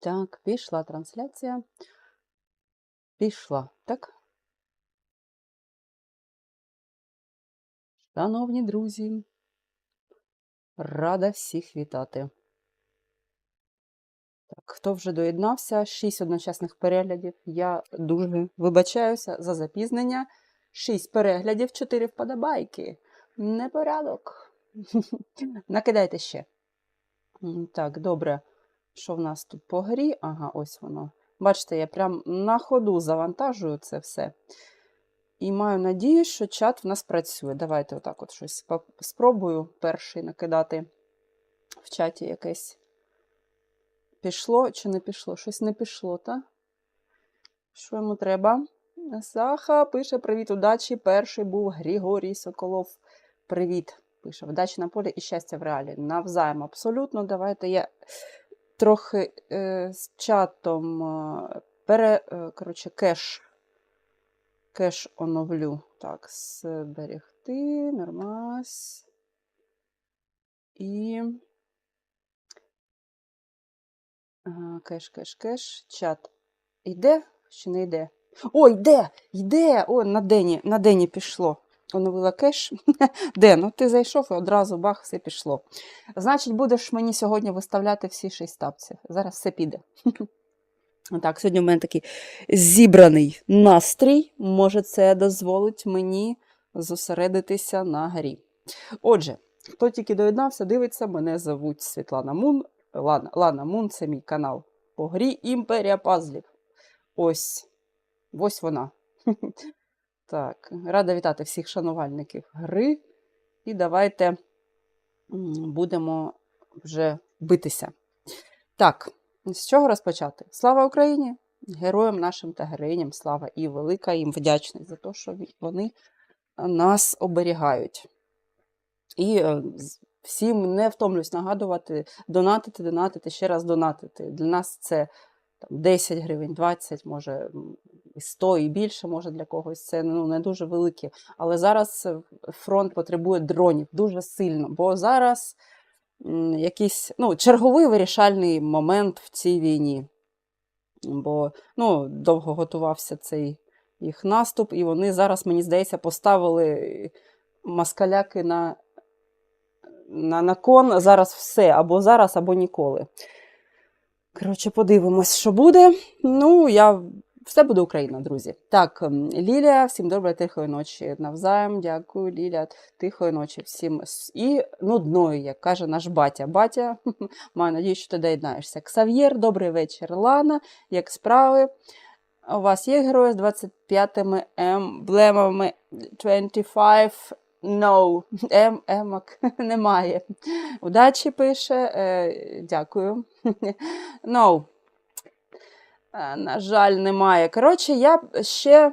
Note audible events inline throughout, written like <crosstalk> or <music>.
Так, пішла трансляція. Пішла, так? Шановні друзі, рада всіх вітати. Так, хто вже доєднався? Шість одночасних переглядів. Я дуже вибачаюся за запізнення. Шість переглядів, чотири вподобайки. Непорядок. <laughs> Накидайте ще. Так, добре. Що в нас тут по грі? Ага, ось воно. Бачите, я прям на ходу завантажую це все. І маю надію, що чат в нас працює. Давайте отак от щось спробую перший накидати в чаті якесь. Пішло чи не пішло? Щось не пішло, так? Що йому треба? Саха пише привіт, удачі. Перший був Григорій Соколов. Привіт. Пише вдачі на полі і щастя в реалі. Навзаєм абсолютно. Давайте я трохи е, з чатом е, пере, е, коротше, кеш. Кеш оновлю. Так, зберегти, нормас. І. Ага, кеш, кеш, кеш. Чат. Йде чи не йде? О, йде! Йде! О, на Дені, на Дені пішло. Оновила кеш. <laughs> Ден, ну ти зайшов і одразу бах, все пішло. Значить, будеш мені сьогодні виставляти всі шість тапців. Зараз все піде. <laughs> Так, сьогодні в мене такий зібраний настрій. Може, це дозволить мені зосередитися на грі. Отже, хто тільки доєднався, дивиться, мене зовуть Світлана Мун. Лана, Лана Мун це мій канал по грі Імперія Пазлів. Ось. Ось вона. <laughs> Так, рада вітати всіх шанувальників гри. І давайте будемо вже битися. Так, з чого розпочати? Слава Україні! Героям нашим та героїням слава і велика їм вдячність за те, що вони нас оберігають. І е, всім не втомлюсь нагадувати, донатити, донатити, ще раз донатити. Для нас це там, 10 гривень, 20, може і 100 і більше, може для когось. Це ну, не дуже великі. Але зараз е, фронт потребує дронів дуже сильно, бо зараз якийсь ну, черговий вирішальний момент в цій війні. Бо ну, довго готувався цей їх наступ, і вони зараз, мені здається, поставили маскаляки на, на, на кон. Зараз все, або зараз, або ніколи. Коротше, подивимось, що буде. Ну, я. Все буде Україна, друзі. Так, ем, Лілія, всім доброї тихої ночі. Навзаєм, дякую, Лілія. Тихої ночі всім. І нудної, як каже наш батя. Батя, <laughs> маю надію, що ти доєднаєшся. Ксав'єр, добрий вечір. Лана, як справи? У вас є герої з 25 емблемами 25 No, <laughs> Ем, емок <laughs> немає. Удачі пише. Е, дякую. No. Е, На жаль, немає. Коротше, я ще.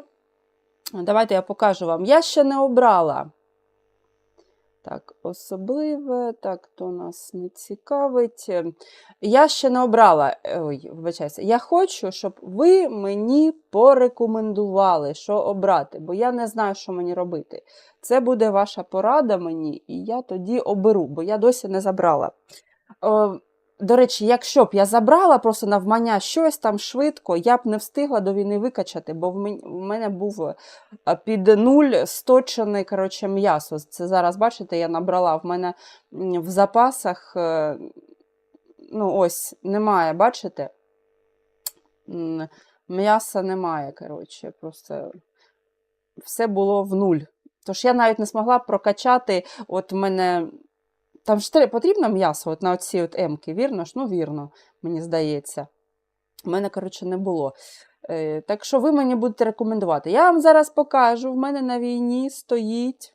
Давайте я покажу вам. Я ще не обрала. Так, особливе, так, то нас не цікавить. Е, Я ще не обрала. е, Ой, вибачайся. Я хочу, щоб ви мені порекомендували, що обрати, бо я не знаю, що мені робити. Це буде ваша порада мені, і я тоді оберу, бо я досі не забрала. До речі, якщо б я забрала просто навмання щось там швидко, я б не встигла до війни викачати, бо в мене був е, під нуль сточене коротше, м'ясо. Це зараз, бачите, я набрала. В мене в запасах, е, ну ось, немає, бачите? М'яса немає, коротше, просто все було в нуль. Тож я навіть не змогла прокачати, от в мене. Там ж потрібно м'ясо от на оці от емки, вірно ж? Ну, вірно, мені здається. У мене, коротше, не було. Е, так що ви мені будете рекомендувати. Я вам зараз покажу. В мене на війні стоїть.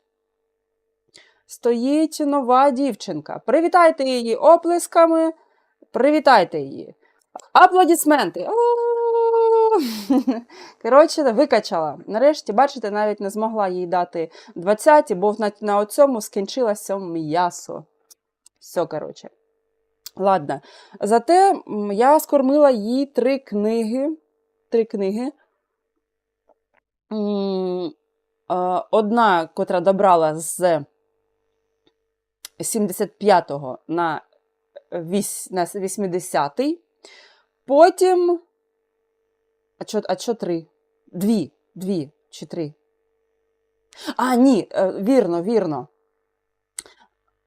Стоїть нова дівчинка. Привітайте її оплесками. Привітайте її. Аплодисменти. <laughs> Коротше, викачала. Нарешті, бачите, навіть не змогла їй дати 20, бо на, на оцьому скінчилося м'ясо. Все, коротше. Ладно. Зате я скормила їй три книги. Три книги. Одна, котра добрала з 75-го на 80-й. Потім. А чо, а три? Дві. Дві чи три? А, ні, е, вірно, вірно.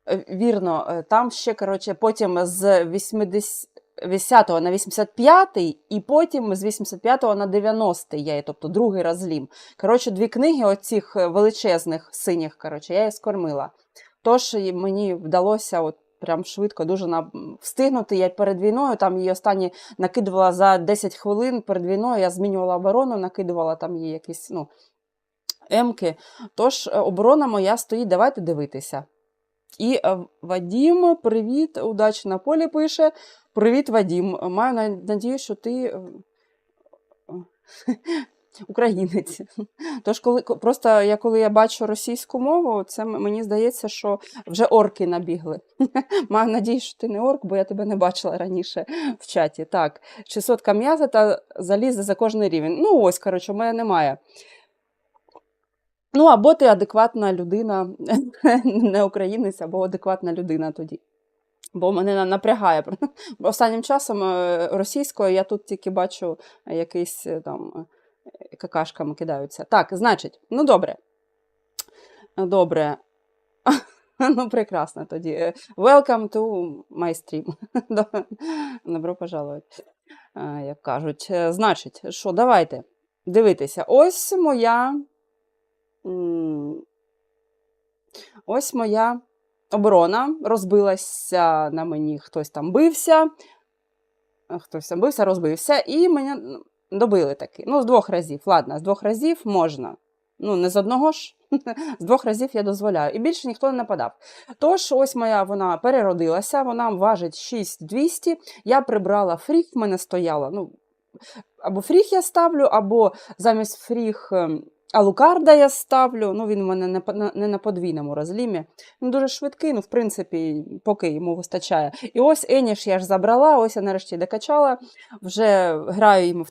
Е, Вірно, е, там ще, коротше, потім з 80 на 85 і потім з 85 на 90 я її, тобто другий розлім. Коротше, дві книги оцих е, величезних синіх, коротше, я її скормила. Тож мені вдалося от прям швидко дуже встигнути. Я перед війною там її останні накидувала за 10 хвилин. Перед війною я змінювала оборону, накидувала там її якісь ну, емки. Тож оборона моя стоїть, давайте дивитися. І е, Вадім, привіт, удачі на полі пише. Привіт, Вадім. Маю надію, що ти е, е, <laughs> українець. Тож, коли просто я коли я бачу російську мову, це мені здається, що вже орки набігли. <laughs> Маю надію, що ти не орк, бо я тебе не бачила раніше в чаті. Так, 600 м'яза та залізе за кожний рівень. Ну, ось, коротше, у мене немає. Ну, або ти адекватна людина, <laughs> не українець, або адекватна людина тоді. Бо мене напрягає. Останнім часом е, російською я тут тільки бачу е, якийсь е, там какашками кидаються. Так, значить, ну добре. Добре. <laughs> Ну, прекрасно тоді. Welcome to my stream. <laughs> Добро пожаловать, як кажуть. Значить, що, давайте дивитися. Ось моя. Ось моя оборона розбилася на мені, хтось там бився, хтось там бився, розбився, і мене добили таки. Ну, з двох разів. Ладно, з двох разів можна. Ну, не з одного ж, <laughs> з двох разів я дозволяю. І більше ніхто не нападав. Тож, ось моя вона переродилася, вона важить 6200. Я прибрала фріг, в мене стояла. Ну, або фріг я ставлю, або замість фріг ем, алукарда я ставлю. Ну, він у мене не на подвійному розлімі. Він дуже швидкий, ну, в принципі, поки йому вистачає. І ось Еніш я ж забрала, ось я нарешті докачала. Вже граю їм в